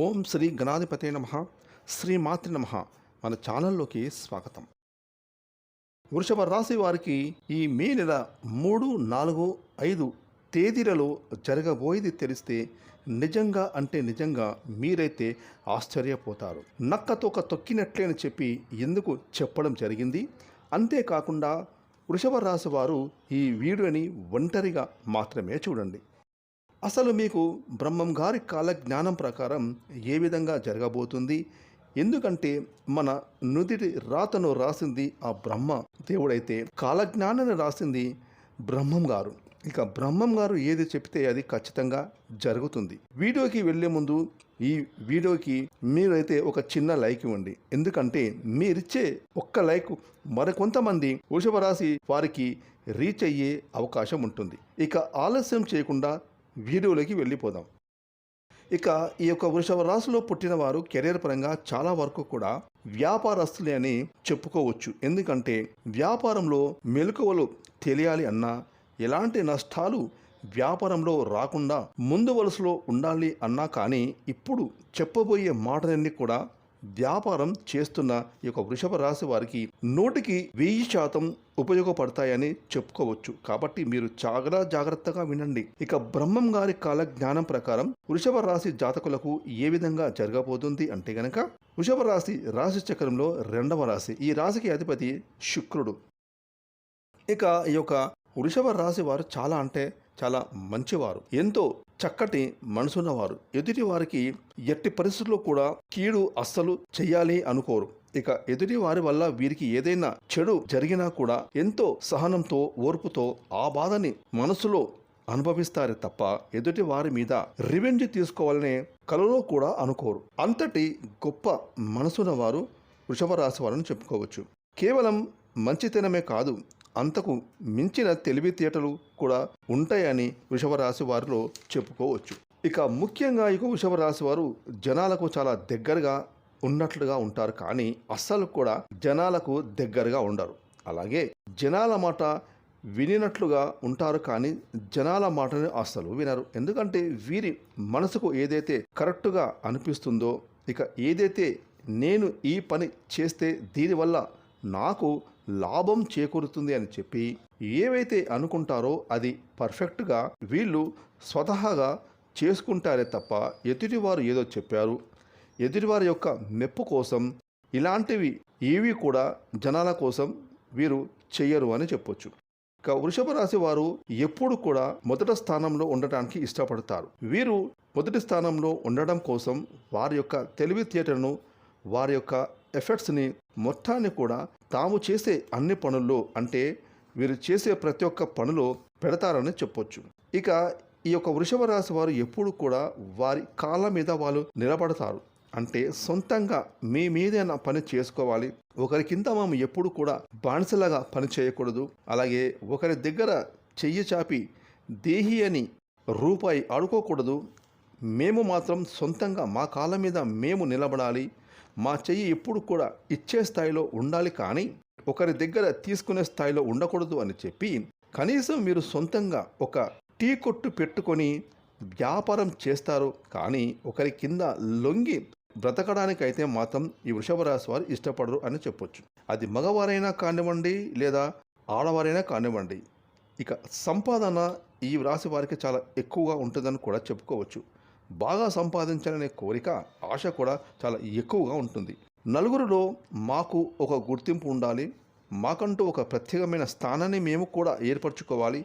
ఓం శ్రీ గణాధిపతే నమ శ్రీ మాతృ నమ. మన ఛానల్లోకి స్వాగతం. వృషభ రాశి వారికి ఈ మే నెల మూడు నాలుగు ఐదు తేదీలలో జరగబోయేది తెలిస్తే నిజంగా అంటే నిజంగా మీరైతే ఆశ్చర్యపోతారు. నక్కతోక తొక్కినట్లేని చెప్పి ఎందుకు చెప్పడం జరిగింది? అంతేకాకుండా వృషభ రాశి వారు ఈ వీడియోని ఒంటరిగా మాత్రమే చూడండి. అసలు మీకు బ్రహ్మం గారి కాల జ్ఞానం ప్రకారం ఏ విధంగా జరగబోతుంది? ఎందుకంటే మన నుదిటి రాతను రాసింది ఆ బ్రహ్మ. దేవుడైతే కాలజ్ఞానాన్ని రాసింది బ్రహ్మం గారు. ఇక బ్రహ్మం గారు ఏది చెప్తే అది ఖచ్చితంగా జరుగుతుంది. వీడియోకి వెళ్ళే ముందు ఈ వీడియోకి మీరైతే ఒక చిన్న లైక్ ఇవ్వండి. ఎందుకంటే మీరిచ్చే ఒక్క లైక్ మరికొంతమంది వృషభ రాశి వారికి రీచ్ అయ్యే అవకాశం ఉంటుంది. ఇక ఆలస్యం చేయకుండా వీడియోలోకి వెళ్ళిపోదాం. ఇక ఈ యొక్క వృషభ రాశిలో పుట్టిన వారు కెరీర్ పరంగా చాలా వరకు కూడా వ్యాపారస్తులే అని చెప్పుకోవచ్చు. ఎందుకంటే వ్యాపారంలో మెలకువలు తెలియాలి అన్నా ఎలాంటి నష్టాలు వ్యాపారంలో రాకుండా ముందు వలసలో ఉండాలి అన్నా కానీ ఇప్పుడు చెప్పబోయే మాటలన్నీ కూడా వ్యాపారం చేస్తున్న ఈ యొక్క వృషభ రాశి వారికి నూటికి వెయ్యి శాతం ఉపయోగపడతాయని చెప్పుకోవచ్చు. కాబట్టి మీరు చాలా జాగ్రత్తగా వినండి. ఇక బ్రహ్మం గారి కాల జ్ఞానం ప్రకారం వృషభ రాశి జాతకులకు ఏ విధంగా జరగబోతుంది అంటే గనక వృషభ రాశి రాశి చక్రంలో రెండవ రాశి. ఈ రాశికి అధిపతి శుక్రుడు. ఇక ఈ యొక్క వృషభ రాశి వారు చాలా అంటే చాలా మంచివారు. ఎంతో చక్కటి మనసున్నవారు. ఎదుటి వారికి ఎట్టి పరిస్థితుల్లో కూడా కీడు అస్సలు చెయ్యాలి అనుకోరు. ఇక ఎదుటి వారి వల్ల వీరికి ఏదైనా చెడు జరిగినా కూడా ఎంతో సహనంతో ఓర్పుతో ఆ బాధని మనసులో అనుభవిస్తారే తప్ప ఎదుటి వారి మీద రివెంజ్ తీసుకోవాలనే కలలో కూడా అనుకోరు. అంతటి గొప్ప మనసున్న వారు వృషభ రాశి వారని చెప్పుకోవచ్చు. కేవలం మంచితనమే కాదు అంతకు మించిన తెలివితేటలు కూడా ఉంటాయని వృషభరాశి వారిలో చెప్పుకోవచ్చు. ఇక ముఖ్యంగా ఇక వృషభరాశి వారు జనాలకు చాలా దగ్గరగా ఉన్నట్లుగా ఉంటారు కానీ అస్సలు కూడా జనాలకు దగ్గరగా ఉండరు. అలాగే జనాల మాట వినినట్లుగా ఉంటారు కానీ జనాల మాటని అస్సలు వినరు. ఎందుకంటే వీరి మనసుకు ఏదైతే కరెక్టుగా అనిపిస్తుందో ఇక ఏదైతే నేను ఈ పని చేస్తే దీనివల్ల నాకు లాభం చేకూరుతుంది అని చెప్పి ఏవైతే అనుకుంటారో అది పర్ఫెక్ట్గా వీళ్ళు స్వతహాగా చేసుకుంటారే తప్ప ఎదుటివారు ఏదో చెప్పారు. ఎదుటివారి యొక్క మెప్పు కోసం ఇలాంటివి ఏవి కూడా జనాల కోసం వీరు చెయ్యరు అని చెప్పొచ్చు. ఇక వృషభ రాశి వారు ఎప్పుడు కూడా మొదటి స్థానంలో ఉండటానికి ఇష్టపడతారు. వీరు మొదటి స్థానంలో ఉండడం కోసం వారి యొక్క తెలివితేటను వారి యొక్క ఎఫెక్ట్స్ని మొత్తాన్ని కూడా తాము చేసే అన్ని పనుల్లో అంటే వీరు చేసే ప్రతి ఒక్క పనిలో పెడతారని చెప్పొచ్చు. ఇక ఈ యొక్క వృషభ రాశి వారు ఎప్పుడు కూడా వారి కాళ్ళ మీద వాళ్ళు నిలబడతారు. అంటే సొంతంగా మీ మీదైనా పని చేసుకోవాలి. ఒకరి కింద మేము ఎప్పుడు కూడా బానిసలాగా పని చేయకూడదు. అలాగే ఒకరి దగ్గర చెయ్యి చాపి దేహి అని రూపాయి ఆడుకోకూడదు. మేము మాత్రం సొంతంగా మా కాళ్ళ మీద మేము నిలబడాలి. మా చెయ్యి ఎప్పుడు కూడా ఇచ్చే స్థాయిలో ఉండాలి కానీ ఒకరి దగ్గర తీసుకునే స్థాయిలో ఉండకూడదు అని చెప్పి కనీసం మీరు సొంతంగా ఒక టీ కొట్టు పెట్టుకొని వ్యాపారం చేస్తారు కానీ ఒకరి కింద లొంగి బ్రతకడానికైతే మాత్రం ఈ వృషభ రాశి వారు ఇష్టపడరు అని చెప్పొచ్చు. అది మగవారైనా కానివ్వండి లేదా ఆడవారైనా కానివ్వండి. ఇక సంపాదన ఈ రాశి వారికి చాలా ఎక్కువగా ఉంటుందని కూడా చెప్పుకోవచ్చు. బాగా సంపాదించాలనే కోరిక ఆశ కూడా చాలా ఎక్కువగా ఉంటుంది. నలుగురిలో మాకు ఒక గుర్తింపు ఉండాలి. మాకంటూ ఒక ప్రత్యేకమైన స్థానాన్ని మేము కూడా ఏర్పరచుకోవాలి.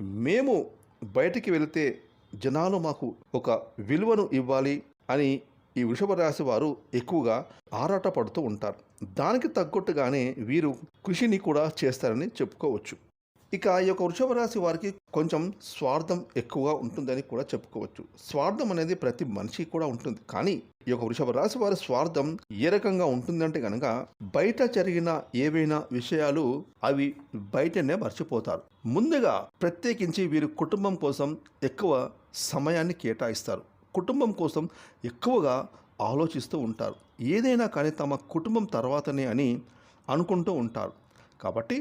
మేము బయటికి వెళితే జనాలు మాకు ఒక విలువను ఇవ్వాలి అని ఈ వృషభ రాశి వారు ఎక్కువగా ఆరాటపడుతూ ఉంటారు. దానికి తగ్గట్టుగానే వీరు కృషిని కూడా చేస్తారని చెప్పుకోవచ్చు. ఇక ఈ యొక్క వృషభ రాశి వారికి కొంచెం స్వార్థం ఎక్కువగా ఉంటుందని కూడా చెప్పుకోవచ్చు. స్వార్థం అనేది ప్రతి మనిషికి కూడా ఉంటుంది. కానీ ఈ యొక్క వృషభ రాశి వారి స్వార్థం ఏ రకంగా ఉంటుందంటే కనుక బయట జరిగిన ఏవైనా విషయాలు అవి బయటనే మర్చిపోతారు. ముందుగా ప్రత్యేకించి వీరు కుటుంబం కోసం ఎక్కువ సమయాన్ని కేటాయిస్తారు. కుటుంబం కోసం ఎక్కువగా ఆలోచిస్తూ ఉంటారు. ఏదైనా కానీ తమ కుటుంబం తర్వాతనే అని అనుకుంటూ ఉంటారు. కాబట్టి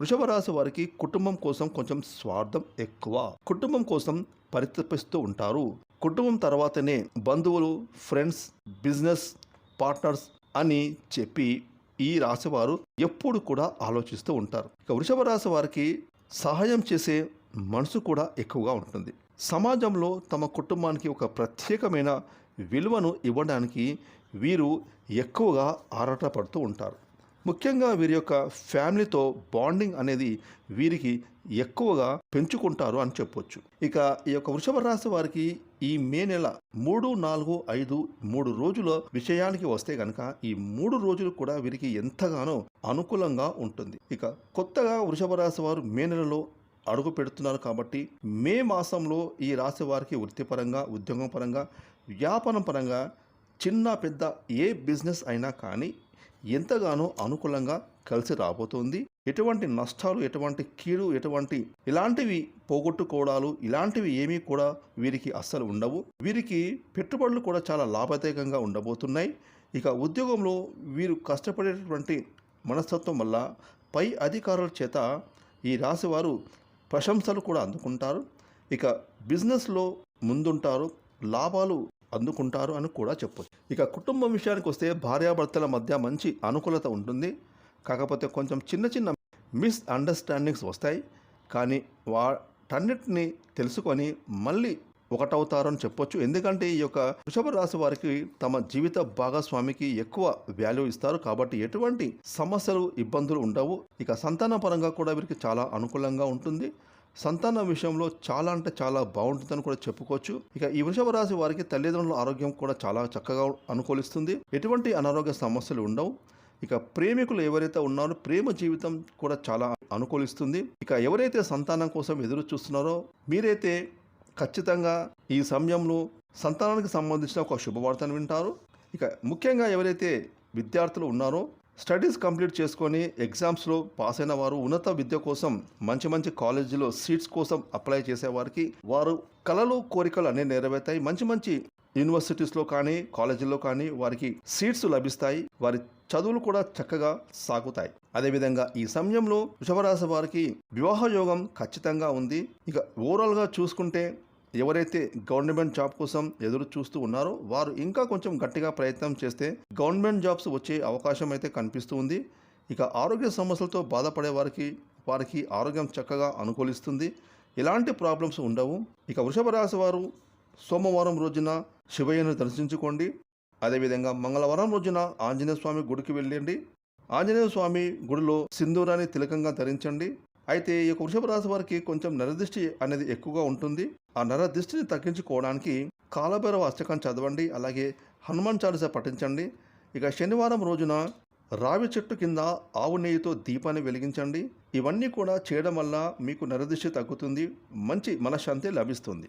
వృషభ రాశి వారికి కుటుంబం కోసం కొంచెం స్వార్థం ఎక్కువ. కుటుంబం కోసం పరితపిస్తూ ఉంటారు. కుటుంబం తర్వాతనే బంధువులు ఫ్రెండ్స్ బిజినెస్ పార్ట్నర్స్ అని చెప్పి ఈ రాశివారు ఎప్పుడు కూడా ఆలోచిస్తూ ఉంటారు. ఇక వృషభ రాశి వారికి సహాయం చేసే మనసు కూడా ఎక్కువగా ఉంటుంది. సమాజంలో తమ కుటుంబానికి ఒక ప్రత్యేకమైన విలువను ఇవ్వడానికి వీరు ఎక్కువగా ఆరాటపడుతూ ఉంటారు. ముఖ్యంగా వీరి యొక్క ఫ్యామిలీతో బాండింగ్ అనేది వీరికి ఎక్కువగా పెంచుకుంటారు అని చెప్పొచ్చు. ఇక ఈ యొక్క వృషభ రాశి వారికి ఈ మే నెల మూడు నాలుగు ఐదు మూడు రోజుల విషయానికి వస్తే కనుక ఈ మూడు రోజులు కూడా వీరికి ఎంతగానో అనుకూలంగా ఉంటుంది. ఇక కొత్తగా వృషభ రాశి వారు మే నెలలో అడుగు పెడుతున్నారు కాబట్టి మే మాసంలో ఈ రాశి వారికి వృత్తిపరంగా ఉద్యోగం పరంగా వ్యాపారం పరంగా చిన్న పెద్ద ఏ బిజినెస్ అయినా కానీ ఎంతగానో అనుకూలంగా కలిసి రాబోతోంది. ఎటువంటి నష్టాలు ఎటువంటి కీడు ఎటువంటి ఇలాంటివి పోగొట్టుకోవడాలు ఇలాంటివి ఏమీ కూడా వీరికి అస్సలు ఉండవు. వీరికి పెట్టుబడులు కూడా చాలా లాభదాయకంగా ఉండబోతున్నాయి. ఇక ఉద్యోగంలో వీరు కష్టపడేటటువంటి మనస్తత్వం వల్ల పై అధికారుల చేత ఈ రాశివారు ప్రశంసలు కూడా అందుకుంటారు. ఇక బిజినెస్లో ముందుంటారు. లాభాలు అందుకుంటారు అని కూడా చెప్పొచ్చు. ఇక కుటుంబం విషయానికి వస్తే భార్యాభర్తల మధ్య మంచి అనుకూలత ఉంటుంది. కాకపోతే కొంచెం చిన్న చిన్న మిస్ అండర్స్టాండింగ్స్ వస్తాయి. కానీ వాటన్నిటిని తెలుసుకొని మళ్ళీ ఒకటవుతారని చెప్పొచ్చు. ఎందుకంటే ఈ యొక్క వృషభ రాశి వారికి తమ జీవిత భాగస్వామికి ఎక్కువ వాల్యూ ఇస్తారు. కాబట్టి ఎటువంటి సమస్యలు ఇబ్బందులు ఉండవు. ఇక సంతాన పరంగా కూడా వీరికి చాలా అనుకూలంగా ఉంటుంది. సంతానం విషయంలో చాలా అంటే చాలా బాగుంటుందని కూడా చెప్పుకోవచ్చు. ఇక ఈ వృషభ రాశి వారికి తల్లిదండ్రుల ఆరోగ్యం కూడా చాలా చక్కగా అనుకూలిస్తుంది. ఎటువంటి అనారోగ్య సమస్యలు ఉండవు. ఇక ప్రేమికులు ఎవరైతే ఉన్నారో ప్రేమ జీవితం కూడా చాలా అనుకూలిస్తుంది. ఇక ఎవరైతే సంతానం కోసం ఎదురు చూస్తున్నారో మీరైతే ఖచ్చితంగా ఈ సమయంలో సంతానానికి సంబంధించిన ఒక శుభవార్తను వింటారు. ఇక ముఖ్యంగా ఎవరైతే విద్యార్థులు ఉన్నారో స్టడీస్ కంప్లీట్ చేసుకొని ఎగ్జామ్స్లో పాస్ అయిన వారు ఉన్నత విద్య కోసం మంచి మంచి కాలేజీలో సీట్స్ కోసం అప్లై చేసేవారికి వారు కళలు కోరికలు అన్నీ నెరవేరుతాయి. మంచి మంచి యూనివర్సిటీస్లో కానీ కాలేజీల్లో కానీ వారికి సీట్స్ లభిస్తాయి. వారి చదువులు కూడా చక్కగా సాగుతాయి. అదేవిధంగా ఈ సమయంలో వృషభరాశి వారికి వివాహ యోగం ఖచ్చితంగా ఉంది. ఇక ఓవరాల్గా చూసుకుంటే ఎవరైతే గవర్నమెంట్ జాబ్ కోసం ఎదురు చూస్తూ ఉన్నారో వారు ఇంకా కొంచెం గట్టిగా ప్రయత్నం చేస్తే గవర్నమెంట్ జాబ్స్ వచ్చే అవకాశం అయితే కనిపిస్తూ ఉంది. ఇక ఆరోగ్య సమస్యలతో బాధపడే వారికి వారికి ఆరోగ్యం చక్కగా అనుకూలిస్తుంది. ఎలాంటి ప్రాబ్లమ్స్ ఉండవు. ఇక వృషభ రాశి వారు సోమవారం రోజున శివయ్యను దర్శించుకోండి. అదేవిధంగా మంగళవారం రోజున ఆంజనేయ స్వామి గుడికి వెళ్ళండి. ఆంజనేయ స్వామి గుడిలో సింధూరాన్ని తిలకంగా ధరించండి. అయితే ఈ యొక్క వృషభ రాశి వారికి కొంచెం నరదృష్టి అనేది ఎక్కువగా ఉంటుంది. ఆ నరదృష్టిని తగ్గించుకోవడానికి కాలభైరవ అష్టకం చదవండి. అలాగే హనుమాన్ చాలీస పఠించండి. ఇక శనివారం రోజున రావి చెట్టు కింద ఆవు నెయ్యితో దీపాన్ని వెలిగించండి. ఇవన్నీ కూడా చేయడం వల్ల మీకు నరదృష్టి తగ్గుతుంది. మంచి మనశ్శాంతి లభిస్తుంది.